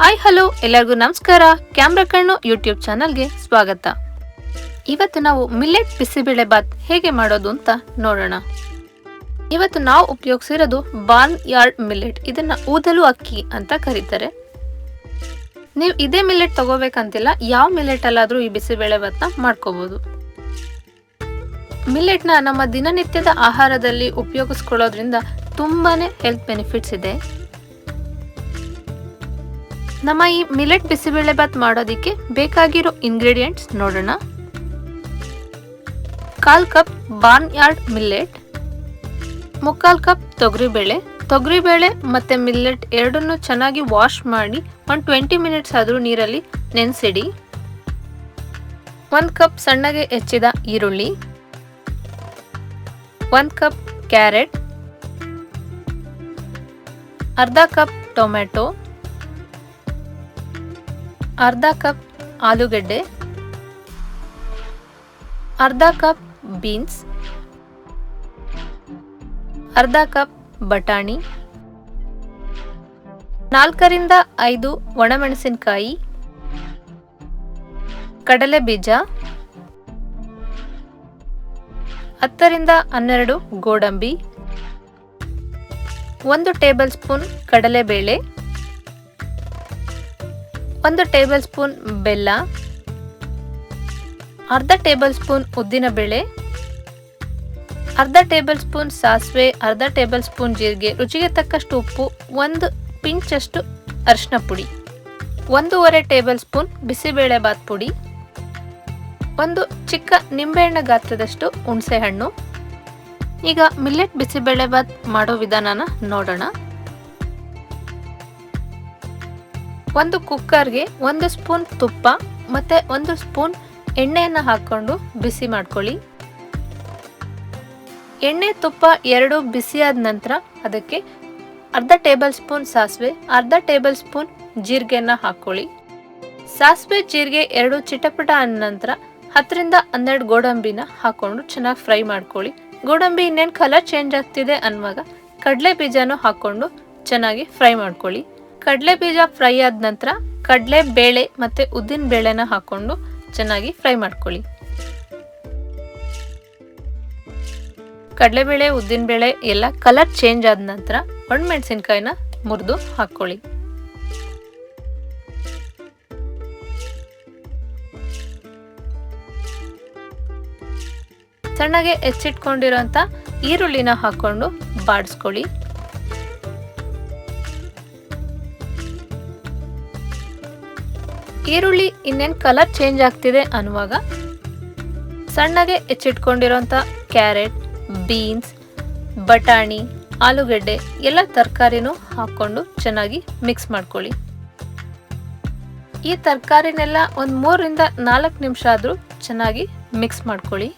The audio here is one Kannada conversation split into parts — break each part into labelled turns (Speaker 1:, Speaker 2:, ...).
Speaker 1: ಹಾಯ್ ಹಲೋ ಎಲ್ಲರಿಗೂ ನಮಸ್ಕಾರ. ಕ್ಯಾಮ್ರಾ ಕಣ್ಣು ಯೂಟ್ಯೂಬ್ ಚಾನಲ್ಗೆ ಸ್ವಾಗತ. ಇವತ್ತು ನಾವು ಮಿಲ್ಲೆಟ್ ಬಿಸಿಬೇಳೆ ಬಾತ್ ಹೇಗೆ ಮಾಡೋದು ಅಂತ ನೋಡೋಣ. ಇವತ್ತು ನಾವು ಉಪಯೋಗಿಸಿರೋದು ಬಾರ್ನ್ ಯಾರ್ಡ್ ಮಿಲ್ಲೆಟ್ ಇದನ್ನ ಊದಲು ಅಕ್ಕಿ ಅಂತ ಕರೀತಾರೆ. ನೀವು ಇದೇ ಮಿಲ್ಲೆಟ್ ತಗೋಬೇಕಂತಿಲ್ಲ, ಯಾವ ಮಿಲ್ಲೆಟ್ ಅಲ್ಲಾದ್ರೂ ಈ ಬಿಸಿಬೇಳೆ ಬಾತ್ನ ಮಾಡ್ಕೋಬಹುದು ಮಿಲ್ಲೆಟ್ನ ನಮ್ಮ ದಿನನಿತ್ಯದ ಆಹಾರದಲ್ಲಿ ಉಪಯೋಗಿಸ್ಕೊಳ್ಳೋದ್ರಿಂದ ತುಂಬಾನೇ ಹೆಲ್ತ್ ಬೆನಿಫಿಟ್ಸ್ ಇದೆ. ನಮ್ಮ ಈ ಮಿಲೆಟ್ ಬಿಸಿಬೇಳೆ ಬಾತ್ ಮಾಡೋದಕ್ಕೆ ಬೇಕಾಗಿರೋ ಇಂಗ್ರೀಡಿಯೆಂಟ್ಸ್ ನೋಡೋಣ. ಕಾಲ್ ಕಪ್ ಬಾರ್ನ್ ಯಾರ್ಡ್ ಮಿಲ್ಲೆಟ್ ಮುಕ್ಕಾಲ್ ಕಪ್ ತೊಗರಿಬೇಳೆ. ತೊಗರಿಬೇಳೆ ಮತ್ತು ಮಿಲ್ಲೆಟ್ ಎರಡನ್ನೂ ಚೆನ್ನಾಗಿ ವಾಶ್ ಮಾಡಿ ಒಂದು ಟ್ವೆಂಟಿ ಮಿನಿಟ್ಸ್ ಆದರೂ ನೀರಲ್ಲಿ ನೆನೆಸಿಡಿ. ಒಂದು ಕಪ್ ಸಣ್ಣಗೆ ಹೆಚ್ಚಿದ ಈರುಳ್ಳಿ. ಒಂದು ಕಪ್ ಕ್ಯಾರೆಟ್. ಅರ್ಧ ಕಪ್ ಟೊಮೆಟೊ ಅರ್ಧ ಕಪ್ ಆಲೂಗಡ್ಡೆ, ಅರ್ಧ ಕಪ್ ಬೀನ್ಸ್, ಅರ್ಧ ಕಪ್ ಬಟಾಣಿ, ನಾಲ್ಕರಿಂದ ಐದು ಒಣಮೆಣಸಿನಕಾಯಿ, ಕಡಲೆ ಬೀಜ, ಹತ್ತರಿಂದ ಹನ್ನೆರಡು ಗೋಡಂಬಿ, ಒಂದು ಟೇಬಲ್ ಸ್ಪೂನ್ ಕಡಲೆಬೇಳೆ ಒಂದು ಟೇಬಲ್ ಸ್ಪೂನ್ ಬೆಲ್ಲ, ಅರ್ಧ ಟೇಬಲ್ ಸ್ಪೂನ್ ಉದ್ದಿನಬೇಳೆ ಅರ್ಧ ಟೇಬಲ್ ಸ್ಪೂನ್ ಸಾಸಿವೆ, ಅರ್ಧ ಟೇಬಲ್ ಸ್ಪೂನ್ ಜೀರಿಗೆ, ರುಚಿಗೆ ತಕ್ಕಷ್ಟು ಉಪ್ಪು, ಒಂದು ಪಿಂಚಷ್ಟು ಅರಿಶಿನ ಪುಡಿ, ಒಂದೂವರೆ ಟೇಬಲ್ ಸ್ಪೂನ್ ಬಿಸಿಬೇಳೆ ಬಾತ್ ಪುಡಿ, ಒಂದು ಚಿಕ್ಕ ನಿಂಬೆಹಣ್ಣು ಗಾತ್ರದಷ್ಟು ಹುಣಸೆ ಹಣ್ಣು ಈಗ ಮಿಲ್ಲೆಟ್ ಬಿಸಿಬೇಳೆ ಬಾತ್ ಮಾಡೋ ವಿಧಾನನ ನೋಡೋಣ. ಒಂದು ಕುಕ್ಕರ್ಗೆ ಒಂದು ಸ್ಪೂನ್ ತುಪ್ಪ ಮತ್ತು ಒಂದು ಸ್ಪೂನ್ ಎಣ್ಣೆಯನ್ನು ಹಾಕ್ಕೊಂಡು ಬಿಸಿ ಮಾಡ್ಕೊಳ್ಳಿ. ಎಣ್ಣೆ, ತುಪ್ಪ ಎರಡು ಬಿಸಿಯಾದ ನಂತರ ಅದಕ್ಕೆ ಅರ್ಧ ಟೇಬಲ್ ಸ್ಪೂನ್ ಸಾಸಿವೆ, ಅರ್ಧ ಟೇಬಲ್ ಸ್ಪೂನ್ ಜೀರಿಗೆನ ಹಾಕೊಳ್ಳಿ ಸಾಸಿವೆ, ಜೀರಿಗೆ ಎರಡು ಚಿಟಪಟ ಅಂದ ನಂತರ ಹತ್ತರಿಂದ ಹನ್ನೆರಡು ಗೋಡಂಬಿನ ಹಾಕ್ಕೊಂಡು ಚೆನ್ನಾಗಿ ಫ್ರೈ ಮಾಡ್ಕೊಳ್ಳಿ. ಗೋಡಂಬಿ ಇನ್ನೇನು ಕಲರ್ ಚೇಂಜ್ ಆಗ್ತಿದೆ ಅನ್ನುವಾಗ ಕಡಲೆ ಬೀಜನೂ ಹಾಕ್ಕೊಂಡು ಚೆನ್ನಾಗಿ ಫ್ರೈ ಮಾಡ್ಕೊಳ್ಳಿ. ಕಡಲೆ ಬೀಜ ಫ್ರೈ ಆದ ನಂತರ ಕಡಲೆ ಬೇಳೆ ಮತ್ತೆ ಉದ್ದಿನ ಬೇಳೆನ ಹಾಕೊಂಡು ಚೆನ್ನಾಗಿ ಫ್ರೈ ಮಾಡ್ಕೊಳ್ಳಿ. ಕಡಲೆಬೇಳೆ ಉದ್ದಿನಬೇಳೆ ಎಲ್ಲ ಕಲರ್ ಚೇಂಜ್ ಆದ ನಂತರ ಒಣಮೆಣಸಿನ್ಕಾಯಿನ ಮುರಿದು ಹಾಕೊಳ್ಳಿ. ಸಣ್ಣಗೆ ಹೆಚ್ಚಿಟ್ಕೊಂಡಿರೋಂಥ ಈರುಳ್ಳಿನ ಹಾಕೊಂಡು ಬಾಡಿಸ್ಕೊಳ್ಳಿ. ಈರುಳ್ಳಿ ಇನ್ನೇನು ಕಲರ್ ಚೇಂಜ್ ಆಗ್ತಿದೆ ಅನ್ನುವಾಗ ಸಣ್ಣಗೆ ಹೆಚ್ಚಿಟ್ಕೊಂಡಿರೋಂಥ ಕ್ಯಾರೆಟ್ ಬೀನ್ಸ್ ಬಟಾಣಿ, ಆಲೂಗಡ್ಡೆ ಎಲ್ಲ ತರಕಾರಿನೂ ಹಾಕ್ಕೊಂಡು ಚೆನ್ನಾಗಿ ಮಿಕ್ಸ್ ಮಾಡ್ಕೊಳ್ಳಿ. ಈ ತರಕಾರಿನೆಲ್ಲ ಒಂದು ಮೂರರಿಂದ ನಾಲ್ಕು ನಿಮಿಷ ಆದರೂ ಚೆನ್ನಾಗಿ ಮಿಕ್ಸ್ ಮಾಡ್ಕೊಳ್ಳಿ.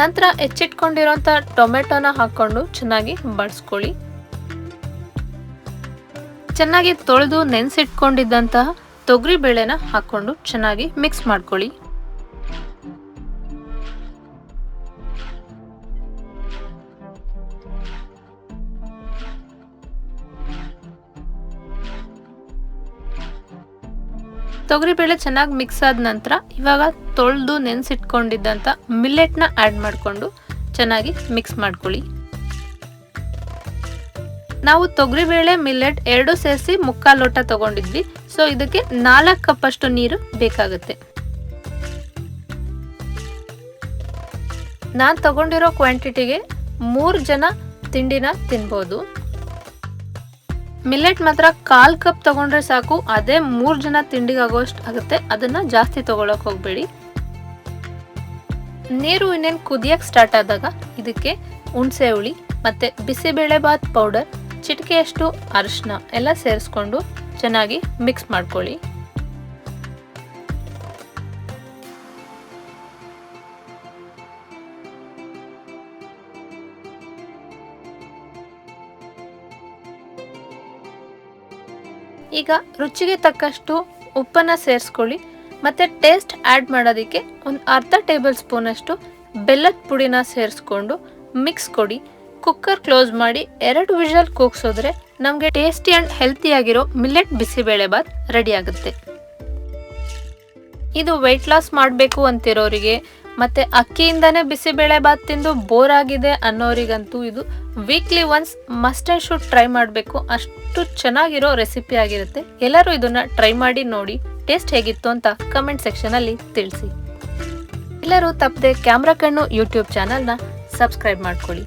Speaker 1: ನಂತರ ಹೆಚ್ಚಿಟ್ಕೊಂಡಿರೋಂಥ ಟೊಮೆಟೊನ ಹಾಕ್ಕೊಂಡು ಚೆನ್ನಾಗಿ ಬಡಿಸ್ಕೊಳ್ಳಿ ಚೆನ್ನಾಗಿ ತೊಳೆದು ನೆನೆಸಿಟ್ಕೊಂಡಿದ್ದಂತಹ ತೊಗರಿ ಬೇಳೆನ ಹಾಕೊಂಡು ಚೆನ್ನಾಗಿ ಮಿಕ್ಸ್ ಮಾಡ್ಕೊಳ್ಳಿ. ತೊಗರಿಬೇಳೆ ಚೆನ್ನಾಗಿ ಮಿಕ್ಸ್ ಆದ ನಂತರ ಇವಾಗ ತೊಳೆದು ನೆನೆಸಿಟ್ಕೊಂಡಿದ್ದಂಥ ಮಿಲ್ಲೆಟ್ನ ಆ್ಯಡ್ ಮಾಡಿಕೊಂಡು ಚೆನ್ನಾಗಿ ಮಿಕ್ಸ್ ಮಾಡ್ಕೊಳ್ಳಿ. ನಾವು ತೊಗರಿಬೇಳೆ ಮಿಲ್ಲೆಟ್ ಎರಡು ಸೇರಿಸಿ ಮುಕ್ಕಾಲು ಲೋಟ ತಗೊಂಡಿದ್ವಿ. ಸೊ ಇದಕ್ಕೆ ನಾಲ್ಕು ಕಪ್ ಅಷ್ಟು ನೀರು ಬೇಕಾಗುತ್ತೆ. ನಾನು ತಗೊಂಡಿರೋ ಕ್ವಾಂಟಿಟಿಗೆ ಮೂರು ಜನ ತಿಂಡಿನ ತಿನ್ಬೋದು. ಮಿಲ್ಲೆಟ್ ಮಾತ್ರ ಕಾಲ್ ಕಪ್ ತಗೊಂಡ್ರೆ ಸಾಕು, ಅದೇ ಮೂರು ಜನ ತಿಂಡಿಗೆ ಆಗೋಷ್ಟು ಆಗುತ್ತೆ. ಅದನ್ನ ಜಾಸ್ತಿ ತಗೊಳಕ್ ಹೋಗ್ಬೇಡಿ. ನೀರು ಇನ್ನೇನು ಕುದಿಯಕ್ಕೆ ಸ್ಟಾರ್ಟ್ ಆದಾಗ ಇದಕ್ಕೆ ಹುಣಸೆ ಹುಳಿ ಮತ್ತೆ ಬಿಸಿಬೇಳೆಬಾತ್ ಪೌಡರ್ ಚಿಟಿಕೆಯಷ್ಟು ಅರಿಶಿನ ಎಲ್ಲ ಸೇರಿಸ್ಕೊಂಡು ಚೆನ್ನಾಗಿ ಮಿಕ್ಸ್ ಮಾಡ್ಕೊಳ್ಳಿ. ಈಗ ರುಚಿಗೆ ತಕ್ಕಷ್ಟು ಉಪ್ಪನ್ನು ಸೇರಿಸ್ಕೊಳ್ಳಿ. ಮತ್ತು ಟೇಸ್ಟ್ ಆ್ಯಡ್ ಮಾಡೋದಕ್ಕೆ ಒಂದು ಅರ್ಧ ಟೇಬಲ್ ಸ್ಪೂನಷ್ಟು ಬೆಲ್ಲದ ಪುಡಿನ ಸೇರಿಸ್ಕೊಂಡು ಮಿಕ್ಸ್ ಕೊಡಿ. ಕುಕ್ಕರ್ ಕ್ಲೋಸ್ ಮಾಡಿ ಎರಡು ವಿಷಲ್ ಕೂಗ್ಸೋದ್ರೆ ನಮಗೆ ಟೇಸ್ಟಿ ಅಂಡ್ ಹೆಲ್ತಿ ಆಗಿರೋ ಮಿಲ್ಲೆಟ್ ಬಿಸಿಬೇಳೆ ಬಾತ್ ರೆಡಿ ಆಗುತ್ತೆ. ಇದು ವೆಯ್ಟ್ ಲಾಸ್ ಮಾಡಬೇಕು ಅಂತಿರೋರಿಗೆ, ಮತ್ತೆ ಅಕ್ಕಿಯಿಂದನೇ ಬಿಸಿಬೇಳೆ ಬಾತ್ ತಿಂದು ಬೋರ್ ಆಗಿದೆ ಅನ್ನೋರಿಗಂತೂ ಇದು weekly once must and should try ಮಾಡಬೇಕು. ಅಷ್ಟು ಚೆನ್ನಾಗಿರೋ ರೆಸಿಪಿ ಆಗಿರುತ್ತೆ. ಎಲ್ಲರೂ ಇದನ್ನ ಟ್ರೈ ಮಾಡಿ ನೋಡಿ ಟೇಸ್ಟ್ ಹೇಗಿತ್ತು ಅಂತ ಕಮೆಂಟ್ ಸೆಕ್ಷನಲ್ಲಿ ತಿಳಿಸಿ. ಎಲ್ಲರೂ ತಪ್ಪದೆ ಕ್ಯಾಮ್ರಾ ಕಣ್ಣು ಯೂಟ್ಯೂಬ್ ಚಾನಲ್ನ ಸಬ್ಸ್ಕ್ರೈಬ್ ಮಾಡ್ಕೊಳ್ಳಿ.